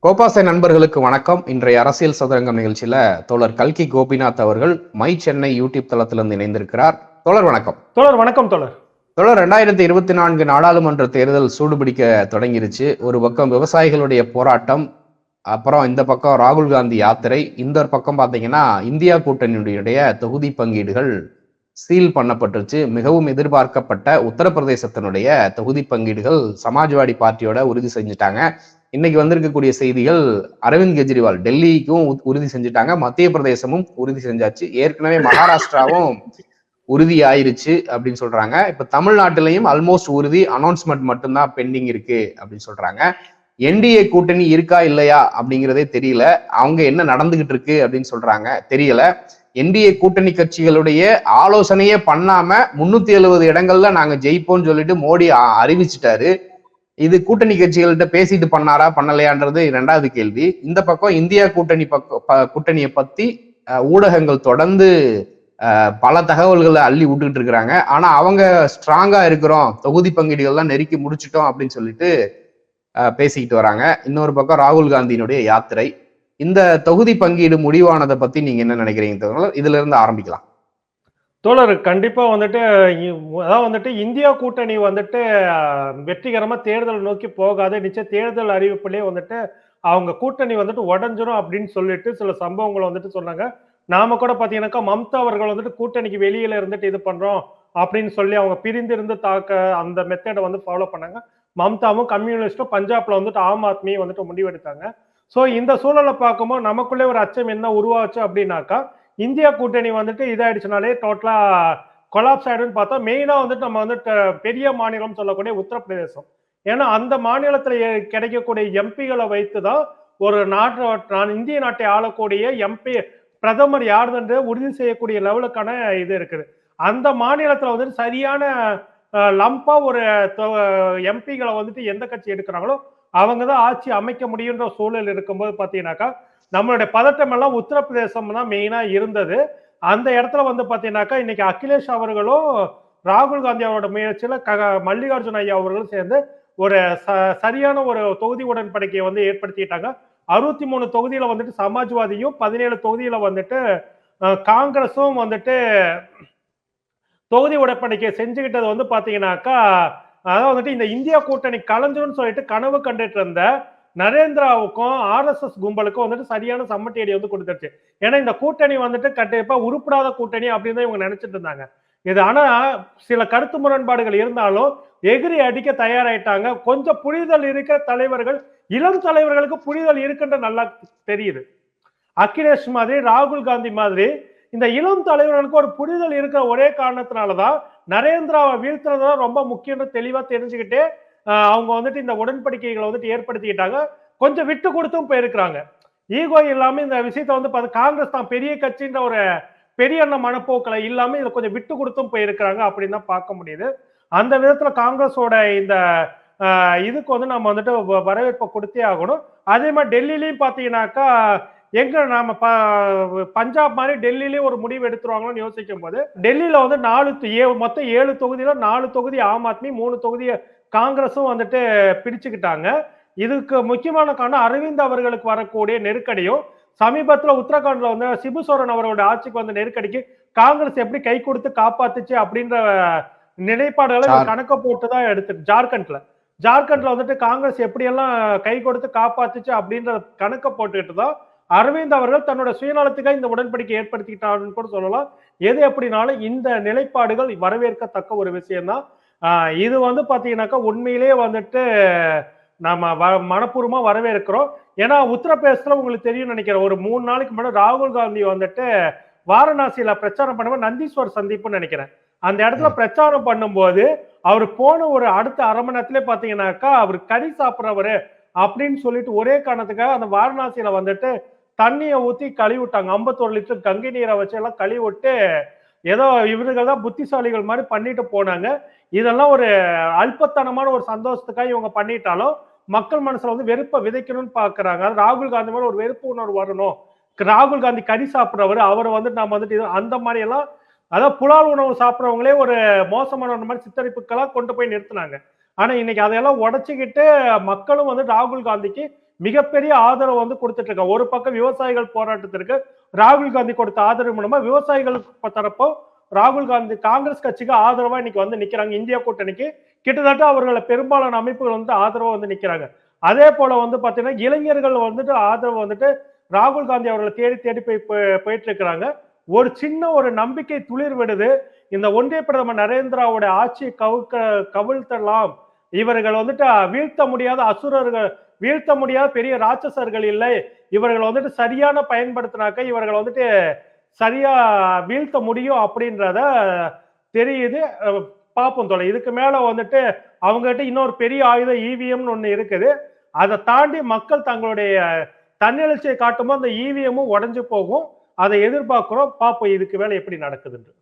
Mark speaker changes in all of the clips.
Speaker 1: கோபாசை நண்பர்களுக்கு வணக்கம். இன்றைய அரசியல் சதுரங்கம் நிகழ்ச்சியில தோழர் கல்கி கோபிநாத் அவர்கள் மை சென்னை யூடியூப் தளத்திலிருந்து இணைந்திருக்கிறார். தோழர் வணக்கம்.
Speaker 2: தோழர் வணக்கம் தோழர்.
Speaker 1: தோழர் ரெண்டாயிரத்தி இருபத்தி நான்கு நாடாளுமன்ற தேர்தல் சூடுபிடிக்க தொடங்கிருச்சு. ஒரு பக்கம் விவசாயிகளுடைய போராட்டம் அப்புறம் இந்த பக்கம் ராகுல் காந்தி யாத்திரை. இந்த பக்கம் பாத்தீங்கன்னா இந்தியா கூட்டணியுடைய தொகுதி பங்கீடுகள் சீல் பண்ணப்பட்டுருச்சு. மிகவும் எதிர்பார்க்கப்பட்ட உத்தரப்பிரதேசத்தினுடைய தொகுதி பங்கீடுகள் சமாஜ்வாடி பார்ட்டியோட உறுதி செஞ்சுட்டாங்க. இன்னைக்கு வந்திருக்கக்கூடிய செய்திகள் அரவிந்த் கெஜ்ரிவால் டெல்லிக்கும் உ- உறுதி செஞ்சுட்டாங்க. மத்திய பிரதேசமும் உறுதி செஞ்சாச்சு. ஏற்கனவே மகாராஷ்டிராவும் உறுதி ஆயிருச்சு அப்படின்னு சொல்றாங்க. இப்ப தமிழ்நாட்டிலையும் ஆல்மோஸ்ட் உறுதி அனௌன்ஸ்மெண்ட் மட்டும்தான் பெண்டிங் இருக்கு அப்படின்னு சொல்றாங்க. என்டிஏ கூட்டணி இருக்கா இல்லையா அப்படிங்கிறதே தெரியல. அவங்க என்ன நடந்துகிட்டு இருக்கு அப்படின்னு சொல்றாங்க. தெரியல. என்டிஏ கூட்டணி கட்சிகளுடைய ஆலோசனையே பண்ணாம முன்னூத்தி எழுபது இடங்கள்ல நாங்க ஜெயிப்போம்னு சொல்லிட்டு மோடி அறிவிச்சிட்டாரு. இது கூட்டணி கட்சிகள்கிட்ட பேசிட்டு பண்ணாரா பண்ணலையான்றது இரண்டாவது கேள்வி. இந்த பக்கம் இந்தியா கூட்டணி பக்கம் ப- கூட்டணியை பத்தி ஊடகங்கள் தொடர்ந்து பல தகவல்களை அள்ளி விட்டுக்கிட்டு இருக்கிறாங்க. ஆனா அவங்க ஸ்ட்ராங்கா இருக்கிறோம். தொகுதி பங்கீடுகள்லாம் நெருக்கி முடிச்சிட்டோம் அப்படின்னு சொல்லிட்டு பேசிக்கிட்டு வராங்க. இன்னொரு பக்கம் ராகுல் காந்தியினுடைய யாத்திரை. இந்த தொகுதி பங்கீடு முடிவானதை பத்தி நீங்க என்ன நினைக்கிறீங்க இதுல இருந்து ஆரம்பிக்கலாம்.
Speaker 2: தோழர் கண்டிப்பா வந்துட்டு அதான் அதாவது வந்துட்டு இந்தியா கூட்டணி வந்துட்டு வெற்றிகரமா தேர்தல் நோக்கி போகாது. நிச்சயம் தேர்தல் அறிவிப்புலேயே வந்துட்டு அவங்க கூட்டணி வந்துட்டு உடஞ்சிரும் அப்படின்னு சொல்லிட்டு சில சம்பவங்களை வந்துட்டு சொன்னாங்க. நாம கூட பாத்தீங்கன்னாக்கா மம்தா அவர்கள் வந்துட்டு கூட்டணிக்கு வெளியில இருந்துட்டு இது பண்றோம் அப்படின்னு சொல்லி அவங்க பிரிந்திருந்து தாக்க அந்த மெத்தடை வந்து ஃபாலோ பண்ணாங்க. மம்தாவும் கம்யூனிஸ்டும் பஞ்சாப்ல வந்துட்டு ஆம் ஆத்மியும் வந்துட்டு முடிவெடுத்தாங்க. ஸோ இந்த சூழலை பார்க்கும்போது நமக்குள்ளே ஒரு அச்சம் என்ன உருவாச்சு அப்படின்னாக்கா இந்தியா கூட்டணி வந்துட்டு இதாயிடுச்சுனாலே டோட்டலா கொலாப்ஸ் ஆயிடும்னு பார்த்தா மெயினாக வந்துட்டு நம்ம வந்து பெரிய மாநிலம் சொல்லக்கூடிய உத்தரப்பிரதேசம். ஏன்னா அந்த மாநிலத்தில் கிடைக்கக்கூடிய எம்பிகளை வைத்து தான் ஒரு நாட்டு நான் இந்திய நாட்டை ஆளக்கூடிய எம்பி பிரதமர் யாருன்னு உறுதி செய்யக்கூடிய லெவலுக்கான இது இருக்குது. அந்த மாநிலத்தில் வந்துட்டு சரியான லம்பா ஒரு எம்பிகளை வந்துட்டு எந்த கட்சி எடுக்கிறாங்களோ அவங்க தான் ஆட்சி அமைக்க முடியுன்ற சூழல் இருக்கும்போது பார்த்தீங்கன்னாக்கா நம்மளுடைய பதட்டம் எல்லாம் உத்தரப்பிரதேசம் தான் மெயினாக இருந்தது. அந்த இடத்துல வந்து பாத்தீங்கன்னாக்கா இன்னைக்கு அகிலேஷ் அவர்களும் ராகுல் காந்தி அவரோட முயற்சியில் க மல்லிகார்ஜுன் ஐயா அவர்களும் சேர்ந்து ஒரு ச- சரியான ஒரு தொகுதி உடன்படிக்கையை வந்து ஏற்படுத்திட்டாங்க. அறுபத்தி மூணு தொகுதியில் வந்துட்டு சமாஜ்வாதியும் பதினேழு தொகுதியில் வந்துட்டு காங்கிரஸும் வந்துட்டு தொகுதி உடன்படிக்கை செஞ்சுக்கிட்டது வந்து பார்த்தீங்கன்னாக்கா அதாவது வந்துட்டு இந்த இந்தியா கூட்டணி கலைஞ்சிரும்னு சொல்லிட்டு கனவு கண்டுட்டு இருந்த நரேந்திராவுக்கும் ஆர்எஸ்எஸ் கும்பலுக்கும் வந்துட்டு சரியான சம்மட்டி அடி வந்து கொடுத்துருச்சு. ஏன்னா இந்த கூட்டணி வந்துட்டு கண்டிப்பா உருப்படாத கூட்டணி அப்படின்னு தான் இவங்க நினைச்சிட்டு இருந்தாங்க. இது ஆனா சில கருத்து முரண்பாடுகள் இருந்தாலும் எகிரி அடிக்க தயாராயிட்டாங்க. கொஞ்சம் புரிதல் இருக்கிற தலைவர்கள் இளம் தலைவர்களுக்கு புரிதல் இருக்குன்ற நல்லா தெரியுது. அகிலேஷ் மாதிரி ராகுல் காந்தி மாதிரி இந்த இளம் தலைவர்களுக்கு ஒரு புரிதல் இருக்கிற ஒரே காரணத்தினாலதான் நரேந்திராவை வீழ்த்துறது தான் ரொம்ப முக்கியம்னு தெளிவா தெரிஞ்சுக்கிட்டு அவங்க வந்துட்டு இந்த உடன்படிக்கைகளை வந்துட்டு ஏற்படுத்திக்கிட்டாங்க. கொஞ்சம் விட்டு கொடுத்தும் போயிருக்கிறாங்க. ஈகோ இல்லாம இந்த விஷயத்த வந்து காங்கிரஸ் தான் பெரிய கட்சின்ற ஒரு பெரிய அண்ண மனப்போக்களை இல்லாம இதை கொஞ்சம் விட்டு கொடுத்தும் போயிருக்கிறாங்க அப்படின்னு தான் பார்க்க முடியுது. அந்த விதத்துல காங்கிரஸோட இந்த இதுக்கு வந்து நம்ம வந்துட்டு வ- வரவேற்பை கொடுத்தே ஆகணும். அதே மாதிரி டெல்லிலையும் பாத்தீங்கன்னாக்கா எங்க நாம பஞ்சாப் மாதிரி டெல்லிலயும் ஒரு முடிவு எடுத்துருவாங்களோன்னு யோசிக்கும் போது டெல்லியில வந்து நாலு ஏ- மொத்தம் ஏழு தொகுதியில நாலு தொகுதி ஆம் ஆத்மி மூணு தொகுதி காங்கிரஸும் வந்துட்டு பிரிச்சுக்கிட்டாங்க. இதுக்கு முக்கியமான காரணம் அரவிந்த் அவர்களுக்கு வரக்கூடிய நெருக்கடியும் சமீபத்துல உத்தரகாண்ட்ல வந்து சிபு சோரன் அவரோட ஆட்சிக்கு வந்த நெருக்கடிக்கு காங்கிரஸ் எப்படி கை கொடுத்து காப்பாத்துச்சு அப்படின்ற நிலைப்பாடுகளை
Speaker 1: ஜார்-
Speaker 2: கணக்க போட்டு தான் எடுத்து ஜார்க்கண்ட்ல. ஜார்க்கண்ட்ல வந்துட்டு காங்கிரஸ் எப்படியெல்லாம் கை கொடுத்து காப்பாத்துச்சு அப்படின்ற கணக்க போட்டுக்கிட்டு தான் அரவிந்த் அவர்கள் தன்னோட சுயநலத்துக்காக இந்த உடன்படிக்கை ஏற்படுத்திக்கிட்டாருன்னு கூட சொல்லலாம். எது எப்படினாலும் இந்த நிலைப்பாடுகள் வரவேற்கத்தக்க ஒரு விஷயம்தான். இது வந்து பாத்தீங்கன்னாக்கா உண்மையிலேயே வந்துட்டு நம்ம வ மனப்பூர்வமா வரவேற்கிறோம். ஏன்னா உத்தரப்பிரதேசத்துல உங்களுக்கு தெரியும் நினைக்கிறேன். ஒரு மூணு நாளைக்கு முன்னாடி ராகுல் காந்தி வந்துட்டு வாரணாசியில பிரச்சாரம் பண்ணும்போது நந்தீஸ்வர் சந்திப்புன்னு நினைக்கிறேன். அந்த இடத்துல பிரச்சாரம் பண்ணும்போது அவர் போன ஒரு அடுத்த அரை மணி நேரத்திலே பாத்தீங்கன்னாக்கா அவர் கறி சாப்பிட்றவரு அப்படின்னு சொல்லிட்டு ஒரே காரணத்துக்காக அந்த வாரணாசியில வந்துட்டு தண்ணியை ஊத்தி கழுவி விட்டாங்க ஐம்பத்தோரு லிட்டர் கங்கை நீரை வச்சு எல்லாம் கழுவி விட்டு ஏதோ இவர்கள் தான் புத்திசாலிகள் மாதிரி பண்ணிட்டு போனாங்க. இதெல்லாம் ஒரு அல்பத்தனமான ஒரு சந்தோஷத்துக்காக இவங்க பண்ணிட்டாலும் மக்கள் மனசுல வந்து வெறுப்பை விதைக்கணும்னு பாக்குறாங்க. அது ராகுல் காந்தி மேல ஒரு வெறுப்பு உணர்வு வரணும். ராகுல் காந்தி கறி சாப்பிட்றவர் அவரை வந்துட்டு நம்ம வந்துட்டு இது- அந்த மாதிரி எல்லாம் அதாவது புலால் உணவு சாப்பிட்றவங்களே ஒரு மோசமான ஒரு மாதிரி சித்தரிப்புக்கெல்லாம் கொண்டு போய் நிறுத்தினாங்க. ஆனா இன்னைக்கு அதையெல்லாம் உடச்சிக்கிட்டு மக்களும் வந்து ராகுல் காந்திக்கு மிகப்பெரிய ஆதரவு வந்து கொடுத்துட்டு இருக்காங்க ஒரு பக்கம் விவசாயிகள் போராட்டத்திற்கு ராகுல் காந்தி கொடுத்த ஆதரவு மூலமா விவசாயிகள் தரப்போ ராகுல் காந்தி காங்கிரஸ் கட்சிக்கு ஆதரவா இன்னைக்கு வந்து நிக்கிறாங்க. இந்தியா கூட்டணிக்கு கிட்டத்தட்ட அவர்களை பெரும்பாலான அமைப்புகள் வந்து ஆதரவா வந்து நிக்கிறாங்க. அதே போல வந்து பாத்தீங்கன்னா இளைஞர்கள் வந்துட்டு ஆதரவு வந்துட்டு ராகுல் காந்தி அவர்களை தேடி தேடி போய் போய்- போயிட்டு இருக்கிறாங்க ஒரு சின்ன ஒரு நம்பிக்கை துளிர் விடுது. இந்த ஒன்றிய பிரதமர் நரேந்திராவோட ஆட்சியை கவுக்க கவிழ்த்தலாம். இவர்கள் வந்துட்டு வீழ்த்த முடியாத அசுரர்கள் வீழ்த்த முடியாத பெரிய ராட்சசர்கள் இல்லை. இவர்கள் வந்துட்டு சரியான பயன்படுத்தினாக்க இவர்கள் வந்துட்டு சரியா வீழ்த்த முடியும் அப்படின்றத தெரியுது. பார்ப்போம் தொலை இதுக்கு மேல வந்துட்டு அவங்ககிட்ட இன்னொரு பெரிய ஆயுதம் இவிஎம்னு ஒண்ணு இருக்குது. அதை தாண்டி மக்கள் தங்களுடைய தன்னெழுச்சியை காட்டும்போது அந்த இவிஎம்மும் உடஞ்சு போகும். அதை எதிர்பார்க்கிறோம். பார்ப்போம் இதுக்கு மேலே எப்படி நடக்குதுன்னு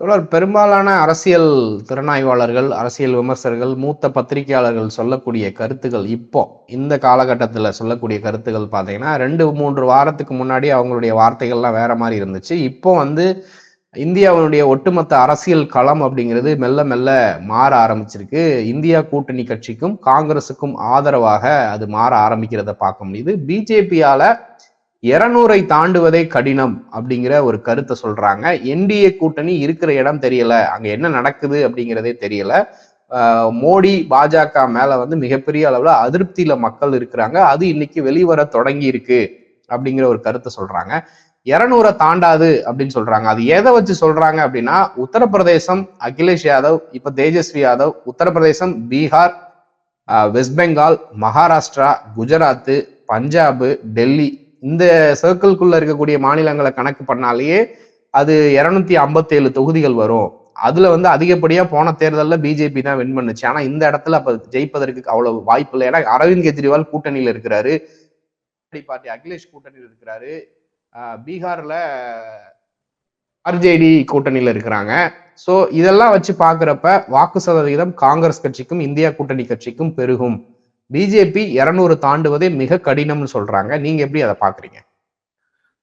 Speaker 1: தொடர் பெரும்பாலான அரசியல் திறனாய்வாளர்கள் அரசியல் விமர்சகர்கள் மூத்த பத்திரிகையாளர்கள் சொல்லக்கூடிய கருத்துக்கள் இப்போ இந்த காலகட்டத்தில் சொல்லக்கூடிய கருத்துக்கள் பார்த்தீங்கன்னா ரெண்டு மூன்று வாரத்துக்கு முன்னாடி அவங்களுடைய வார்த்தைகள்லாம் வேற மாதிரி இருந்துச்சு. இப்போ வந்து இந்தியாவினுடைய ஒட்டுமொத்த அரசியல் களம் அப்படிங்கிறது மெல்ல மெல்ல மாற ஆரம்பிச்சிருக்கு. இந்தியா கூட்டணி கட்சிக்கும் காங்கிரசுக்கும் ஆதரவாக அது மாற ஆரம்பிக்கிறத பார்க்க முடியுது. பிஜேபியால இருநூறை தாண்டுவதே கடினம் அப்படிங்கிற ஒரு கருத்தை சொல்றாங்க. என்டிஏ கூட்டணி இருக்கிற இடம் தெரியல. அங்க என்ன நடக்குது அப்படிங்கிறதே தெரியல. மோடி பாஜக மேல வந்து மிகப்பெரிய அளவுல அதிருப்தியில மக்கள் இருக்கிறாங்க. அது இன்னைக்கு வெளிவர தொடங்கி இருக்கு அப்படிங்கிற ஒரு கருத்தை சொல்றாங்க. இருநூறை தாண்டாது அப்படின்னு சொல்றாங்க. அது எதை வச்சு சொல்றாங்க அப்படின்னா உத்தரப்பிரதேசம் அகிலேஷ் யாதவ் இப்ப தேஜஸ்வி யாதவ் உத்தரப்பிரதேசம் பீகார் வெஸ்ட் பெங்கால் மகாராஷ்டிரா குஜராத் பஞ்சாப் டெல்லி இந்த சர்க்கிள்குள்ள இருக்கக்கூடிய மாநிலங்களை கணக்கு பண்ணாலேயே அது இருநூத்தி ஐம்பத்தி ஏழு தொகுதிகள் வரும். அதுல வந்து அதிகப்படியா போன தேர்தலில் பிஜேபி தான் வின் பண்ணுச்சு. ஆனா இந்த இடத்துல அப்ப ஜெயிப்பதற்கு அவ்வளவு வாய்ப்பு இல்லை. ஏன்னா அரவிந்த் கெஜ்ரிவால் கூட்டணியில இருக்கிறாரு. பார்ட்டி அகிலேஷ் கூட்டணியில் இருக்கிறாரு. பீகார்ல ஆர்ஜேடி கூட்டணியில இருக்கிறாங்க. ஸோ இதெல்லாம் வச்சு பாக்குறப்ப வாக்கு சதவிகிதம் காங்கிரஸ் கட்சிக்கும் இந்தியா கூட்டணி கட்சிக்கும் பெருகும். பிஜேபி இரநூறு தாண்டுவதே மிக கடினம்னு சொல்றாங்க. நீங்க எப்படி அதை பாக்குறீங்க?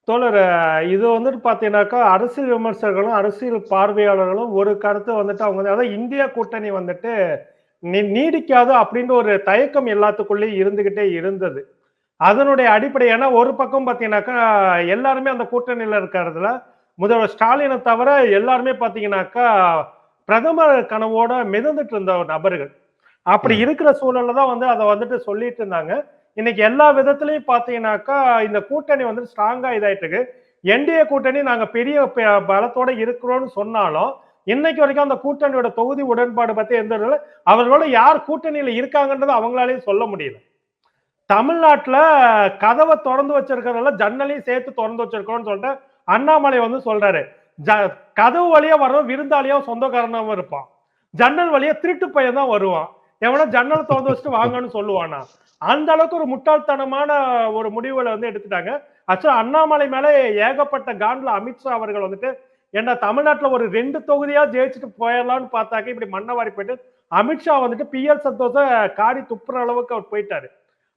Speaker 2: தோழர் இது வந்துட்டு பார்த்தீங்கன்னாக்கா அரசியல் விமர்சகர்களும் அரசியல் பார்வையாளர்களும் ஒரு கருத்து வந்துட்டு அவங்க வந்து அதாவது இந்தியா கூட்டணி வந்துட்டு நீ- நீடிக்காது அப்படின்ற ஒரு தயக்கம் எல்லாத்துக்குள்ளேயும் இருந்துகிட்டே இருந்தது. அதனுடைய அடிப்படை ஏன்னா ஒரு பக்கம் பார்த்தீங்கன்னாக்கா எல்லாருமே அந்த கூட்டணியில் இருக்கிறதுல முதல்வர் ஸ்டாலினை தவிர எல்லாருமே பார்த்தீங்கன்னாக்கா பிரதமர் கனவோட மிதந்துட்டு இருந்த நபர்கள். அப்படி இருக்கிற சூழல்ல தான் வந்து அதை வந்துட்டு சொல்லிட்டு இருந்தாங்க. இன்னைக்கு எல்லா விதத்திலையும் பாத்தீங்கன்னாக்கா இந்த கூட்டணி வந்து ஸ்ட்ராங்கா இதாயிட்டு இருக்கு. என்டிஏ கூட்டணி நாங்க பெரிய பலத்தோட இருக்கிறோம்னு சொன்னாலும் இன்னைக்கு வரைக்கும் அந்த கூட்டணியோட தொகுதி உடன்பாடு பத்தி எந்த அவர்களோட யார் கூட்டணியில இருக்காங்கன்றது அவங்களாலையும் சொல்ல முடியல. தமிழ்நாட்டுல கதவை திறந்து வச்சிருக்கிறதால ஜன்னலையும் சேர்த்து திறந்து வச்சிருக்கோம்னு சொல்லிட்டு அண்ணாமலை வந்து சொல்றாரு. ஜ- கதவு வழியா வர்றவன் விருந்தாளியா சொந்தக்காரனாவும் இருப்பான். ஜன்னல் வழியா திருட்டு பையன் தான் வருவான். எவனா ஜன்னல் திறந்து வச்சுட்டு வாங்கன்னு சொல்லுவானா. அந்த அளவுக்கு ஒரு முட்டாள்தனமான ஒரு முடிவுகளை வந்து எடுத்துட்டாங்க. ஆக்சுவலா அண்ணாமலை மேல ஏகப்பட்ட காண்ட்ல அமித்ஷா அவர்கள் வந்துட்டு ஏன்னா தமிழ்நாட்டுல ஒரு ரெண்டு தொகுதியா ஜெயிச்சுட்டு போயிடலாம்னு பார்த்தாக்க இப்படி மண்ணவாரி போயிட்டு அமித்ஷா வந்துட்டு பி எல் சந்தோஷ காரி துப்புற அளவுக்கு அவர் போயிட்டாரு.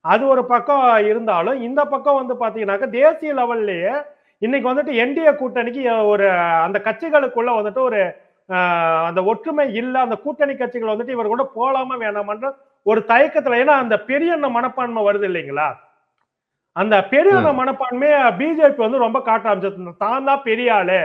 Speaker 2: அது ஒரு பக்கம் இருந்தாலும் இந்த பக்கம் வந்து பாத்தீங்கன்னாக்க தேசிய லெவல்லையே இன்னைக்கு வந்துட்டு என்டிஏ கூட்டணிக்கு ஒரு அந்த கட்சிகளுக்குள்ள வந்துட்டு ஒரு அந்த ஒற்றுமை இல்ல அந்த கூட்டணி கட்சிகள் வந்துட்டு இவர் கூட போலாமா வேணாமான்ற ஒரு தயக்கத்துல ஏன்னா அந்த பெரிய மனப்பான்மை வருது இல்லைங்களா அந்த பெரிய. மனப்பான்மையை பிஜேபி வந்து ரொம்ப காட்ட ஆரம்பிச்சது தான் தான் பெரிய ஆளு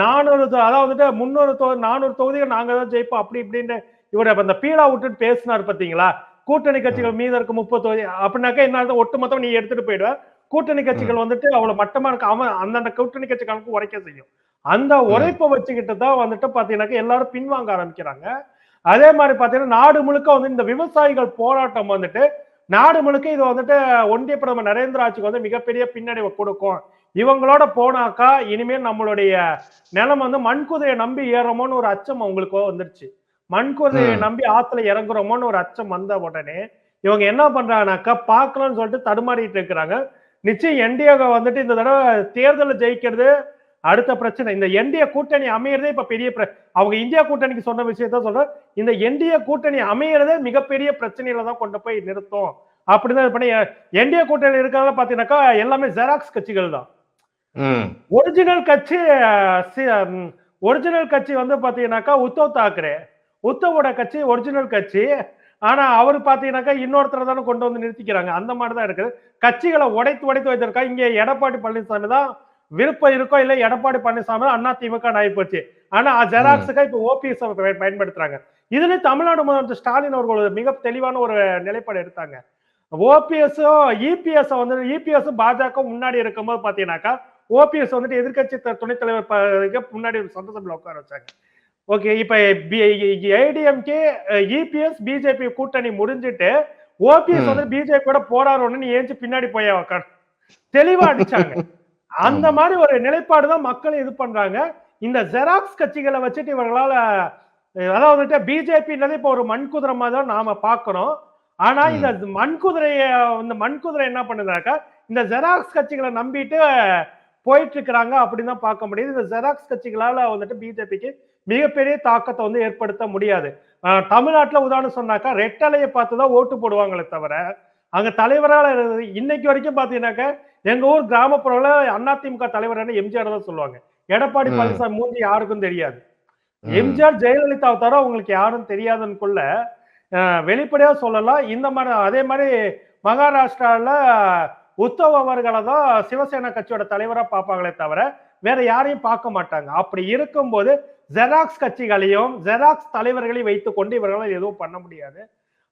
Speaker 2: நானூறு அதாவது முன்னூறு தொ- நானூறு தொகுதிகள் நாங்க தான் ஜெயிப்போம் அப்படி இப்படின்னு இவர் அந்த பீடா விட்டுட்டு பேசினார் பாத்தீங்களா கூட்டணி கட்சிகள் மீது இருக்க முப்பது தொகுதி அப்படின்னாக்கா என்ன அர்த்தம்? ஒட்டுமொத்தம் நீ எடுத்துட்டு போயிடுவ கூட்டணி கட்சிகள் வந்துட்டு அவ்வளவு மட்டமா இருக்க. அவன் அந்தந்த கூட்டணி கட்சி கணக்கு உரைக்க செய்யும். அந்த உரைப்பை வச்சுக்கிட்டு தான் வந்துட்டு பாத்தீங்கன்னாக்கா எல்லாரும் பின்வாங்க ஆரம்பிக்கிறாங்க. அதே மாதிரி பாத்தீங்கன்னா நாடு முழுக்க வந்து இந்த விவசாயிகள் போராட்டம் வந்துட்டு நாடு முழுக்க இது வந்துட்டு ஒன்றிய பிரதமர் நரேந்திர ஆட்சிக்கு வந்து மிகப்பெரிய பின்னடைவை கொடுக்கும். இவங்களோட போனாக்கா இனிமேல் நம்மளுடைய நிலம் வந்து மண்குதையை நம்பி ஏறமோன்னு ஒரு அச்சம் அவங்களுக்கு வந்துருச்சு. மண்குதையை
Speaker 1: ம்.
Speaker 2: நம்பி ஆத்துல இறங்குறோமோன்னு ஒரு அச்சம் வந்த உடனே இவங்க என்ன பண்றாங்கனாக்கா பார்க்கலாம்னு சொல்லிட்டு தடுமாறிட்டு இருக்கிறாங்க. நிச்சயம் என்டிஏ வந்துட்டு இந்த தடவை தேர்தலில் ஜெயிக்கிறது அடுத்த பிரச்சனை. இந்த என்டிஏ கூட்டணி அமையறதே இப்ப பெரிய பிர- அவங்க இந்தியா கூட்டணிக்கு சொன்ன விஷயத்த சொல்றேன். இந்த என்டிஏ கூட்டணி அமையறதே மிகப்பெரிய பிரச்சனையில தான் கொண்டு போய் நிறுத்தும். அப்படிதான் பண்ணி என்டிஏ கூட்டணி இருக்கிறத பாத்தீங்கன்னாக்கா எல்லாமே ஜெராக்ஸ் கட்சிகள் தான். ஒரிஜினல் கட்சி ஒரிஜினல் கட்சி வந்து பாத்தீங்கன்னாக்கா உத்தவ் தாக்கரே. உத்தவோட கட்சி ஒரிஜினல் கட்சி. ஆனா அவர் பாத்தீங்கன்னாக்கா இன்னொருத்தரை தானே கொண்டு வந்து நிறுத்திக்கிறாங்க. அந்த மாதிரி தான் இருக்குது. கட்சிகளை உடைத்து உடைத்து வைத்திருக்கா? இங்க எடப்பாடி பழனிசாமி தான் விருப்பம் இருக்கோ இல்ல எடப்பாடி பழனிசாமி அண்ணா திமுக ஆகி போச்சு. ஆனா ஜெராக்ஸுக்கா இப்ப ஓபிஎஸ் பயன்படுத்துறாங்க. இதுல தமிழ்நாடு முதலமைச்சர் ஸ்டாலின் அவர்கள் மிக தெளிவான ஒரு நிலைப்பாடு எடுத்தாங்க. ஓபிஎஸும் இபிஎஸ் வந்து இபிஎஸ் பாஜக முன்னாடி இருக்கும்போது பாத்தீங்கன்னாக்கா ஓபிஎஸ் வந்துட்டு எதிர்கட்சி துணைத் தலைவர் முன்னாடி சட்டசபையில் உட்கார வச்சாங்க. ஓகே இப்ப ஏடிஎம்கே இபிஎஸ் பிஜேபி கூட்டணி முடிஞ்சிட்டு ஓபிஎஸ். வந்து பிஜேபியோட போராடணும்னு ஏஞ்சி பின்னாடி போய் உட்காந்து தெளிவா அடிச்சாங்க அந்த. மாதிரி ஒரு நிலைப்பாடு தான் மக்கள் இது பண்றாங்க இந்த ஜெராக்ஸ் கட்சிகளை வச்சுட்டு இவர்களால அதாவது பிஜேபின்றது இப்போ ஒரு மண்குதிரை மாதிரி தான் நாம பாக்குறோம் ஆனா. இந்த மண்குதிரைய இந்த மண்குதிரை என்ன பண்ணுதுனாக்கா இந்த ஜெராக்ஸ் கட்சிகளை நம்பிட்டு போயிட்டு இருக்கிறாங்க அப்படின்னு தான் பார்க்க முடியுது இந்த ஜெராக்ஸ் கட்சிகளால வந்துட்டு பிஜேபிக்கு மிகப்பெரிய தாக்கத்தை வந்து ஏற்படுத்த முடியாது தமிழ்நாட்டுல உதாரணம் சொன்னாக்கா ரெட்டலையை பார்த்து தான் ஓட்டு போடுவாங்களே தவிர அங்க தலைவரால இருந்து- இன்னைக்கு வரைக்கும் பாத்தீங்கன்னாக்கா எங்க ஊர் கிராமப்புறம்ல அதிமுக தலைவர் எம்ஜிஆர் தான் சொல்லுவாங்க எடப்பாடி. பழனிசாமி மூஞ்சி யாருக்கும் தெரியாது. எம்ஜிஆர் ஜெயலலிதாவை தவிர உங்களுக்கு யாரும் தெரியாதுன்னுக்குள்ள வெளிப்படையா சொல்லலாம் இந்த மாதிரி அதே மாதிரி மகாராஷ்டிரால உத்தவ் அவர்களை தான் சிவசேனா கட்சியோட தலைவரா பார்ப்பாங்களே தவிர வேற யாரையும் பார்க்க மாட்டாங்க. அப்படி இருக்கும்போது ஜெராக்ஸ் கட்சிகளையும் ஜெராக்ஸ் தலைவர்களையும் வைத்துக்கொண்டு இவர்களால் எதுவும் பண்ண முடியாது.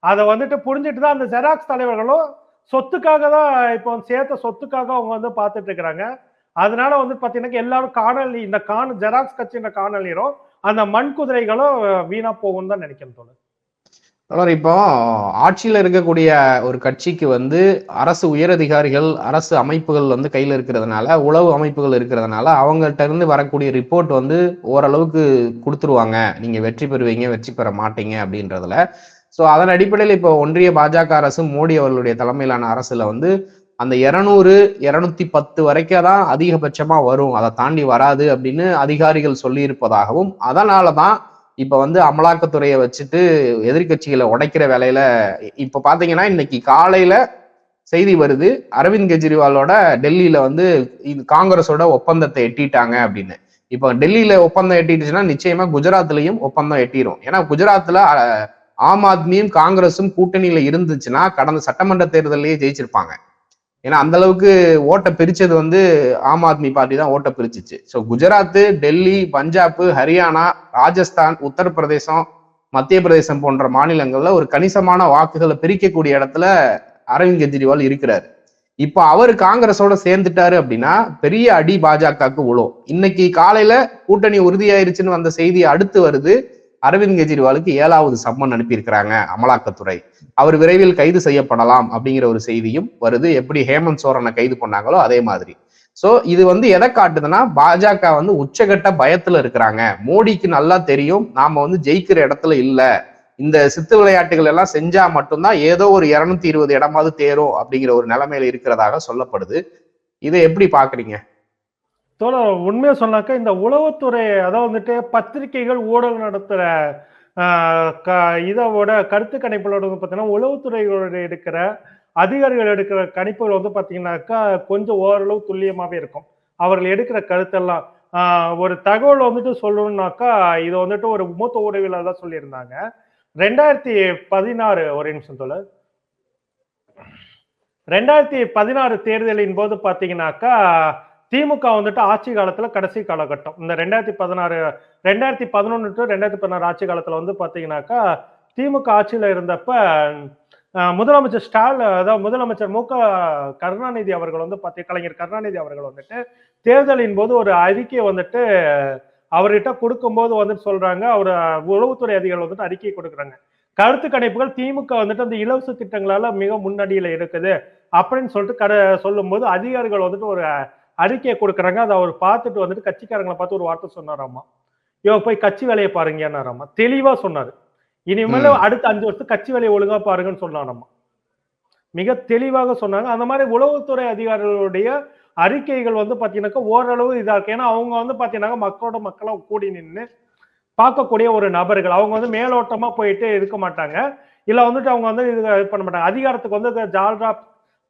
Speaker 2: அதை வந்துட்டு புரிஞ்சுட்டு தான் அந்த ஜெராக்ஸ் தலைவர்களும் சொத்துக்காக தான் இப்போ சேர்த்த சொத்துக்காக அவங்க வந்து பார்த்துட்டு இருக்கிறாங்க. அதனால வந்து பார்த்தீங்கன்னா எல்லாரும் காணொலி இந்த காண ஜெராக்ஸ் கட்சின்ற காணல் அந்த மண் குதிரைகளும் வீணா போகும் தான் நினைக்கிறேன் தோழர்.
Speaker 1: தொடர் இப்போ ஆட்சியில் இருக்கக்கூடிய ஒரு கட்சிக்கு வந்து அரசு உயரதிகாரிகள் அரசு அமைப்புகள் வந்து கையில் இருக்கிறதுனால உளவு அமைப்புகள் இருக்கிறதுனால அவங்கள்ட்ட இருந்து வரக்கூடிய ரிப்போர்ட் வந்து ஓரளவுக்கு கொடுத்துருவாங்க. நீங்கள் வெற்றி பெறுவீங்க வெற்றி பெற மாட்டீங்க அப்படின்றதுல. ஸோ அதன் அடிப்படையில் இப்போ ஒன்றிய பாஜக அரசு மோடி அவர்களுடைய தலைமையிலான அரசில் வந்து அந்த இரநூறு இரநூத்தி பத்து வரைக்கும் தான் அதிகபட்சமாக வரும். அதை தாண்டி வராது அப்படின்னு அதிகாரிகள் சொல்லியிருப்பதாகவும் அதனால தான் இப்ப வந்து அமலாக்கத்துறையை வச்சுட்டு எதிர்க்கட்சிகளை உடைக்கிற வேலையில இப்ப பாத்தீங்கன்னா இன்னைக்கு காலையில செய்தி வருது அரவிந்த் கெஜ்ரிவாலோட டெல்லியில வந்து இது காங்கிரஸோட ஒப்பந்தத்தை எட்டிட்டாங்க அப்படின்னு. இப்போ டெல்லியில ஒப்பந்தம் எட்டிட்டுச்சுன்னா நிச்சயமா குஜராத்லயும் ஒப்பந்தம் எட்டிரும். ஏன்னா குஜராத்ல ஆம் ஆத்மியும் காங்கிரஸும் கூட்டணியில இருந்துச்சுன்னா கடந்த சட்டமன்ற தேர்தலையே ஜெயிச்சிருப்பாங்க. ஏன்னா அந்த அளவுக்கு ஓட்டை பிரிச்சது வந்து ஆம் ஆத்மி பார்ட்டி தான் ஓட்டை பிரிச்சுச்சு. ஸோ குஜராத் டெல்லி பஞ்சாப் ஹரியானா ராஜஸ்தான் உத்தரப்பிரதேசம் மத்திய பிரதேசம் போன்ற மாநிலங்கள்ல ஒரு கணிசமான வாக்குகளை பிரிக்கக்கூடிய இடத்துல அரவிந்த் கெஜ்ரிவால் இருக்கிறார். இப்போ அவர் காங்கிரஸோட சேர்ந்துட்டாரு அப்படின்னா பெரிய அடி பாஜகவுக்கு விழும் இன்னைக்கு காலையில கூட்டணி உறுதியாயிருச்சுன்னு வந்த செய்தி அடுத்து வருது. அரவிந்த் கெஜ்ரிவாலுக்கு ஏழாவது சம்மன் அனுப்பியிருக்கிறாங்க அமலாக்கத்துறை. அவர் விரைவில் கைது செய்யப்படலாம் அப்படிங்கிற ஒரு செய்தியும் வருது. எப்படி ஹேமந்த் சோரனை கைது பண்ணாங்களோ அதே மாதிரி. சோ இது வந்து எதை காட்டுதுன்னா பாஜக வந்து உச்சகட்ட பயத்துல இருக்கிறாங்க. மோடிக்கு நல்லா தெரியும். நாம வந்து ஜெயிக்கிற இடத்துல இல்ல. இந்த சித்து விளையாட்டுகள் எல்லாம் செஞ்சா மட்டும்தான் ஏதோ ஒரு இருநூத்தி இருபது இடமாவது தேரும் அப்படிங்கிற ஒரு நிலைமையில இருக்கிறதாக சொல்லப்படுது. இதை எப்படி பாக்குறீங்க
Speaker 2: தோழர் உண்மையை சொன்னாக்க இந்த உளவுத்துறை அதாவது வந்துட்டு பத்திரிகைகள் ஊடகம் நடத்துகிற க- இதோட கருத்து கணிப்புகளோட வந்து பார்த்தீங்கன்னா உளவுத்துறைகளோட எடுக்கிற அதிகாரிகள் எடுக்கிற கணிப்புகள் வந்து பார்த்தீங்கன்னாக்கா கொஞ்சம் ஓரளவு துல்லியமாகவே இருக்கும். அவர்கள் எடுக்கிற கருத்தெல்லாம் ஒரு தகவல் வந்துட்டு சொல்லணும்னாக்கா இது வந்துட்டு ஒரு மூத்த ஊடகவியலாளர் தான் சொல்லியிருந்தாங்க. ரெண்டாயிரத்தி பதினாறு ஒரு நிமிஷம் தோழர். ரெண்டாயிரத்தி பதினாறு தேர்தலின் போது பார்த்தீங்கன்னாக்கா திமுக வந்துட்டு ஆட்சி காலத்துல கடைசி காலகட்டம். இந்த ரெண்டாயிரத்தி பதினாறு ரெண்டாயிரத்தி பதினொன்று டு ரெண்டாயிரத்தி பதினாறு ஆட்சி காலத்துல வந்து பாத்தீங்கன்னாக்கா திமுக ஆட்சியில இருந்தப்ப முதலமைச்சர் ஸ்டால் அதாவது முதலமைச்சர் மு க கருணாநிதி அவர்கள் வந்து பார்த்தி கலைஞர் கருணாநிதி அவர்கள் வந்துட்டு தேர்தலின் போது ஒரு அறிக்கையை வந்துட்டு அவர்கிட்ட கொடுக்கும்போது வந்துட்டு சொல்றாங்க. அவர் உளவுத்துறை அதிகாரிகள் வந்துட்டு அறிக்கையை கொடுக்குறாங்க. கருத்து கணிப்புகள் திமுக வந்துட்டு அந்த இலவச திட்டங்களால மிக முன்னணியில இருக்குது. அப்படின்னு சொல்லிட்டு கட சொல்லும்போது அதிகாரிகள் வந்துட்டு ஒரு அறிக்கையை கொடுக்குறாங்க. அதை அவர் பார்த்துட்டு வந்துட்டு கட்சிக்காரங்களை பார்த்து ஒரு வார்த்தை சொன்னாராமா? யோ போய் கட்சி வேலையை பாருங்கன்னாராமா? தெளிவா சொன்னாரு. இனிமேல். அடுத்த அஞ்சு வருஷத்துக்கு கட்சி வேலையை ஒழுங்கா பாருங்கன்னு சொன்னாராமா? மிக தெளிவாக சொன்னாங்க. அந்த மாதிரி உளவுத்துறை அதிகாரிகளுடைய அறிக்கைகள் வந்து பாத்தீங்கன்னாக்கா ஓரளவு இதா இருக்கு. ஏன்னா அவங்க வந்து பாத்தீங்கன்னா மக்களோட மக்களா கூடி நின்று பார்க்கக்கூடிய ஒரு நபர்கள். அவங்க வந்து மேலோட்டமா போயிட்டு இருக்க மாட்டாங்க. இல்ல வந்துட்டு அவங்க வந்து இது பண்ண மாட்டாங்க. அதிகாரத்துக்கு வந்து ஜால்ரா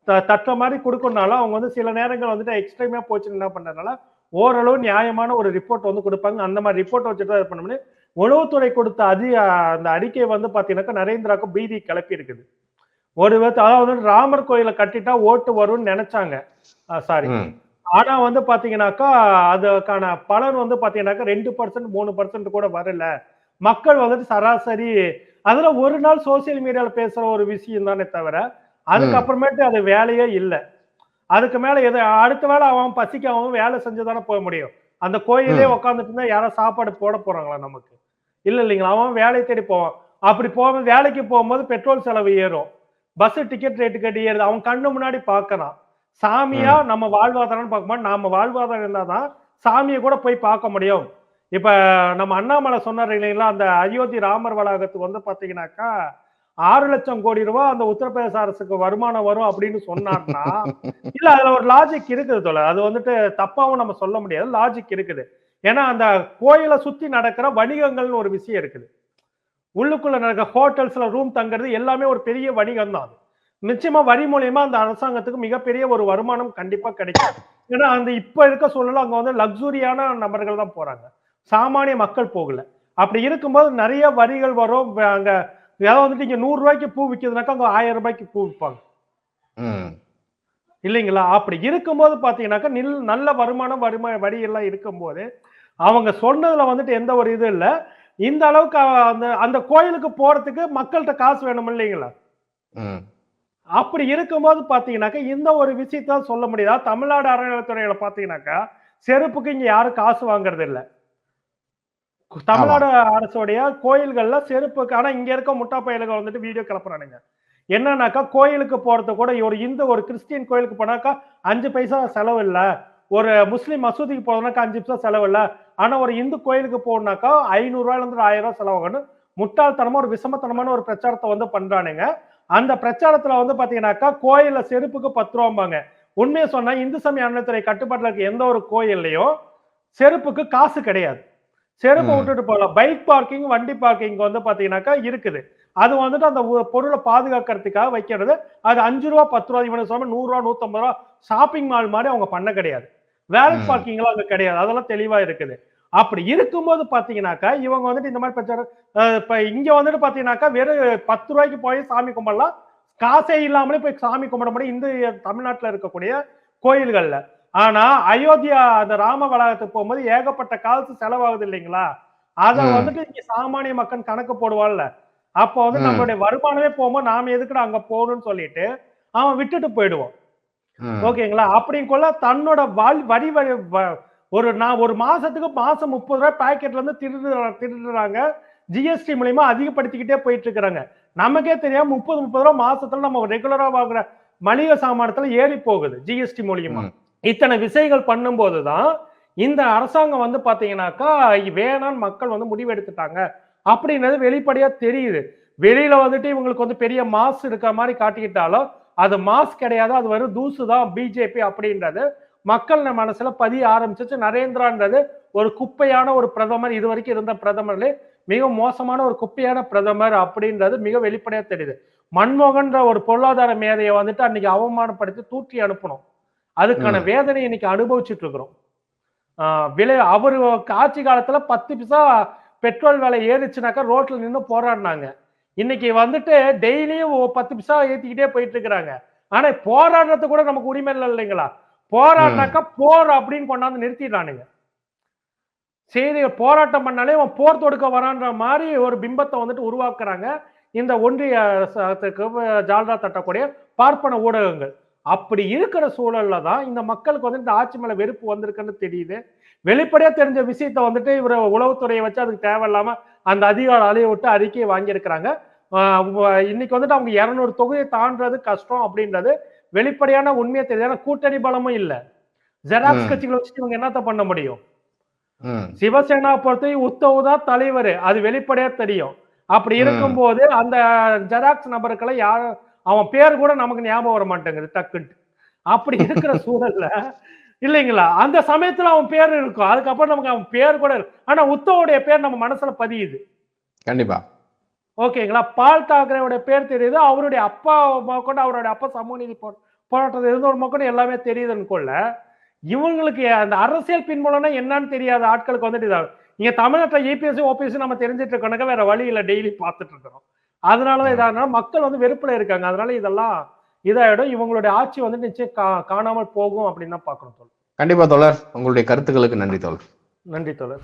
Speaker 2: தட்டுற மாதிரி கொடுக்கறனால அவங்க வந்து சில நேரங்கள் வந்துட்டு எக்ஸ்ட்ரீமா போச்சுன்னு என்ன பண்றதுனால ஓரளவு நியாயமான ஒரு ரிப்போர்ட் வந்து கொடுப்பாங்க. அந்த மாதிரி ரிப்போர்ட் வச்சுட்டு இது பண்ண முடியும் உளவுத்துறை கொடுத்த அதி அந்த அறிக்கை வந்து பாத்தீங்கன்னாக்கா நரேந்திராவுக்கு பீதி கிளப்பி இருக்குது. ஒரு அதாவது ராமர் கோயிலை கட்டிட்டா ஓட்டு வரும்னு நினைச்சாங்க. சாரி ஆனா வந்து பாத்தீங்கன்னாக்கா அதுக்கான பலன் வந்து பாத்தீங்கன்னாக்கா ரெண்டு பர்சன்ட் மூணு பர்சன்ட் கூட வரல. மக்கள் வந்துட்டு சராசரி அதுல ஒரு நாள் சோசியல் மீடியால பேசுற ஒரு விஷயம் தானே தவிர அதுக்கப்புறமேட்டு அது வேலையே இல்லை. அதுக்கு மேல எது அடுத்த வேலை அவன் பசிக்கு அவன் வேலை செஞ்சுதானே போக முடியும். அந்த கோயிலே. உட்காந்துட்டு இருந்தா யாரும் சாப்பாடு போட போறாங்களா நமக்கு? இல்ல இல்லைங்களா அவன் வேலையை தேடி போவான். அப்படி போக வேலைக்கு போகும்போது பெட்ரோல் செலவு ஏறும். பஸ் டிக்கெட் ரேட்டு கட்டி ஏறுது. அவன் கண்ணு முன்னாடி பார்க்கறான் சாமியா நம்ம வாழ்வாதாரம்னு பார்க்கும்போது நாம வாழ்வாதாரம் இருந்தாதான் சாமியை கூட போய் பார்க்க முடியும். இப்ப நம்ம அண்ணாமலை சொன்னார் இல்லைங்களா அந்த அயோத்தி ராமர் வளாகத்துக்கு வந்து பாத்தீங்கன்னாக்கா ஆறு லட்சம் கோடி ரூபாய் அந்த உத்தரப்பிரதேச அரசுக்கு வருமானம் வரும் அப்படின்னு சொன்னார்னா இல்ல அதுல ஒரு லாஜிக் இருக்குது தோல அது வந்துட்டு தப்பாவும் நம்ம சொல்ல முடியாது. லாஜிக் இருக்குது. ஏன்னா அந்த கோயிலை சுத்தி நடக்கிற வணிகங்கள்னு ஒரு விஷயம் இருக்குது. உள்ளுக்குள்ள நடக்கிற ஹோட்டல்ஸ்ல ரூம் தங்குறது எல்லாமே ஒரு பெரிய வணிகம் தான் அது. நிச்சயமா வரி மூலியமா அந்த அரசாங்கத்துக்கு மிகப்பெரிய ஒரு வருமானம் கண்டிப்பா கிடைக்கும். ஏன்னா அந்த இப்ப இருக்க சூழல அங்க வந்து லக்ஸுரியான நபர்கள் தான் போறாங்க. சாமானிய மக்கள் போகல. அப்படி இருக்கும்போது நிறைய வரிகள் வரும். அங்க ஏதாவது வந்துட்டு இங்க நூறு ரூபாய்க்கு பூ விற்கிறதுனாக்கா அங்க ஆயிரம் ரூபாய்க்கு பூ விற்பாங்க. இல்லைங்களா? அப்படி இருக்கும்போது பாத்தீங்கன்னாக்கா நில் நல்ல வருமானம் வருமா வரி எல்லாம் இருக்கும்போது அவங்க சொன்னதுல வந்துட்டு எந்த ஒரு இது இல்ல. இந்த அளவுக்கு அந்த அந்த கோயிலுக்கு போறதுக்கு மக்கள்கிட்ட காசு வேணும் இல்லைங்களா? அப்படி இருக்கும்போது பாத்தீங்கன்னாக்கா இந்த ஒரு விஷயத்த சொல்ல முடியாது? தமிழ்நாடு அறநிலையத்துறையில பாத்தீங்கன்னாக்கா செருப்புக்கு இங்க யாரும் காசு வாங்குறது இல்ல. தமிழ்நாடு அரசுடைய கோயில்கள்ல செருப்புக்கு ஆனா இங்க இருக்க முட்டா பயலுங்க வந்துட்டு வீடியோ கிளப்புறானுங்க. என்னன்னாக்கா கோயிலுக்கு போறது கூட ஒரு இந்து ஒரு கிறிஸ்டியன் கோயிலுக்கு போனாக்கா அஞ்சு பைசா செலவு இல்ல. ஒரு முஸ்லீம் மசூதிக்கு போனோம்னாக்கா அஞ்சு பைசா செலவு இல்ல. ஆனா ஒரு இந்து கோயிலுக்கு போகணும்னாக்கா ஐநூறு ரூபாயில இருந்து ஆயிரம் ரூபாய் செலவாகணும் முட்டாள்தனமா ஒரு விஷமத்தனமான ஒரு பிரச்சாரத்தை வந்து பண்றானுங்க. அந்த பிரச்சாரத்துல வந்து பாத்தீங்கன்னாக்கா கோயில்ல செருப்புக்கு பத்து ரூபாம்பாங்க உண்மையை சொன்னா இந்து சமய அறநிலையத்துறை கட்டுப்பாட்டுல இருக்க எந்த ஒரு கோயில்லையும் செருப்புக்கு காசு கிடையாது. செருப்பை. விட்டுட்டு போகலாம். பைக் பார்க்கிங் வண்டி பார்க்கிங் வந்து பாத்தீங்கன்னாக்கா இருக்குது. அது வந்துட்டு அந்த பொருளை பாதுகாக்கிறதுக்காக வைக்கிறது. அது அஞ்சு ரூபா பத்து ரூபா இவனை சொன்ன நூறு ரூபா நூத்தம்பது ரூபா ஷாப்பிங் மால் மாதிரி அவங்க பண்ண கிடையாது. வேலட். பார்க்கிங்லாம் அங்க கிடையாது. அதெல்லாம் தெளிவா இருக்குது. அப்படி இருக்கும்போது பாத்தீங்கன்னாக்கா இவங்க வந்துட்டு இந்த மாதிரி பிரச்சாரம் அஹ் இப்ப இங்க வந்துட்டு பாத்தீங்கன்னாக்கா வெறும் பத்து ரூபாய்க்கு போய் சாமி கும்பிடலாம். காசே இல்லாமலே போய் சாமி கும்பிட முடியும். இந்த தமிழ்நாட்டுல இருக்கக்கூடிய கோயில்கள்ல. ஆனா அயோத்தியா அந்த ராம வளாகத்துக்கு போகும்போது ஏகப்பட்ட காசு செலவாகுது இல்லைங்களா அத. வந்துட்டு இங்க சாமானிய மக்கள் கணக்கு போடுவான்ல அப்போ வந்து. நம்மளுடைய வருமானமே போகும்போது நாம எதுக்குடா அங்க போகணும்னு சொல்லிட்டு அவன் விட்டுட்டு போயிடுவான்
Speaker 1: ம்.
Speaker 2: ஓகேங்களா அப்படிங்கொள்ள தன்னோட வாழ் வரி ஒரு நான் ஒரு மாசத்துக்கு மாசம் முப்பது ரூபாய் பாக்கெட்ல இருந்து திருடு திருடுறாங்க ஜிஎஸ்டி மூலியமா அதிகப்படுத்திக்கிட்டே போயிட்டு இருக்கிறாங்க நமக்கே தெரியாம முப்பது முப்பது ரூபாய் மாசத்துல நம்ம ரெகுலரா வாங்குற மளிகை சாமானத்துல ஏறி போகுது ஜிஎஸ்டி மூலியமா. இத்தனை விஷயங்கள் பண்ணும்போது தான் இந்த அரசாங்கம் வந்து பாத்தீங்கன்னாக்கா வேணான்னு மக்கள் வந்து முடிவு எடுத்துட்டாங்க அப்படின்றது வெளிப்படையா தெரியுது. வெளியில வந்துட்டு இவங்களுக்கு வந்து பெரிய மாஸ் இருக்கிற மாதிரி காட்டிக்கிட்டாலும் அது மாஸ் கிடையாது. அது வரும் தூசு தான் பிஜேபி அப்படின்றது. மக்கள் நம்ம மனசுல பதிய ஆரம்பிச்சிச்சு. நரேந்திரான்றது ஒரு குப்பையான ஒரு பிரதமர். இது வரைக்கும் இருந்த பிரதமர்ல மிக மோசமான ஒரு குப்பையான பிரதமர் அப்படின்றது மிக வெளிப்படையா தெரியுது. மன்மோகன்ற ஒரு பொருளாதார மேதையை வந்துட்டு அன்னைக்கு அவமானப்படுத்தி தூற்றி அனுப்பணும் அதுக்கான. வேதனை இன்னைக்கு அனுபவிச்சுட்டு இருக்கிறோம். விலை அவரு ஆட்சி காலத்துல பத்து பிசா பெட்ரோல் விலை ஏறிச்சுனாக்கா ரோட்ல நின்னு போராடினாங்க. இன்னைக்கு வந்துட்டு டெய்லியும் பத்து பிசா ஏத்திக்கிட்டே போயிட்டு இருக்கிறாங்க. ஆனா போராடுறது கூட நமக்கு உரிமை இல்லை இல்லைங்களா? போராடினாக்கா போர் அப்படின்னு கொண்டாந்து நிறுத்திடுறானுங்க. செய்தி போராட்டம் பண்ணாலே அவன் போர் தொடுக்க வரான்ற மாதிரி ஒரு பிம்பத்தை வந்துட்டு உருவாக்குறாங்க. இந்த ஒன்றிய ஜால்ரா தட்டக்கூடிய பார்ப்பன ஊடகங்கள். அப்படி இருக்கிற சூழல்ல தான் இந்த மக்களுக்கு வந்து இந்த ஆட்சி மேல வெறுப்பு வந்திருக்குன்னு தெரியுது. வெளிப்படையா தெரிஞ்ச விஷயத்த வந்துட்டு இவர் உளவுத்துறையை வச்சு அதுக்கு தேவையில்லாம அந்த அதிகார அலைய விட்டு அறிக்கையை வாங்கியிருக்கிறாங்க. இன்னைக்கு வந்துட்டு அவங்க இருநூறு தொகுதியை தாண்டது கஷ்டம் அப்படின்றது வெளிப்படையான உண்மையை தெரியுது. கூட்டணி பலமும் இல்ல. ஜெராக்ஸ். கட்சிகளை வச்சுட்டு இவங்க என்னத்த பண்ண முடியும். சிவசேனா பொறுத்தவரை உத்தவ் தான் தலைவர். அது வெளிப்படையா தெரியும். அப்படி. இருக்கும்போது அந்த ஜெராக்ஸ் நபர்களை யார் அவன் பேர் கூட நமக்கு ஞாபகம் வர மாட்டேங்குது டக்குன்ட்டு. அப்படி இருக்கிற சூழல்ல இல்லைங்களா? அந்த சமயத்துல அவன் பேர் இருக்கும். அதுக்கப்புறம் நமக்கு அவன் பேர் கூட இருக்கு ஆனா உத்தவோடைய பேர் நம்ம மனசுல பதியுது.
Speaker 1: கண்டிப்பா.
Speaker 2: ஓகேங்களா? பால் தாக்கரேவுடைய பேர் தெரியுது. அவருடைய அப்பா கொண்டு அவருடைய அப்பா சமூக நீதி போ- போராட்டத்தில் இருந்த ஒரு மக்கள் எல்லாமே தெரியுதுன்னு கொள்ள இவங்களுக்கு அந்த அரசியல் பின்புலம்னா என்னன்னு தெரியாத ஆட்களுக்கு வந்துட்டு இதாகும் இங்க தமிழ்நாட்டுல இபிஎஸ் ஓபிஎஸ் நம்ம தெரிஞ்சிட்டு இருக்கோம்னாக்க வேற வழி இல்ல. டெய்லி பார்த்துட்டு இருக்கிறோம். அதனாலதான் இதான மக்கள் வந்து வெறுப்புல இருக்காங்க. அதனால இதெல்லாம் இதாயிடும். இவங்களுடைய ஆட்சி வந்து நிச்சயம் காணாமல் போகும் அப்படின்னு தான் பாக்கணும் தோழர்.
Speaker 1: கண்டிப்பா தோழர். உங்களுடைய கருத்துக்களுக்கு நன்றி தோழர்.
Speaker 2: நன்றி தோழர்.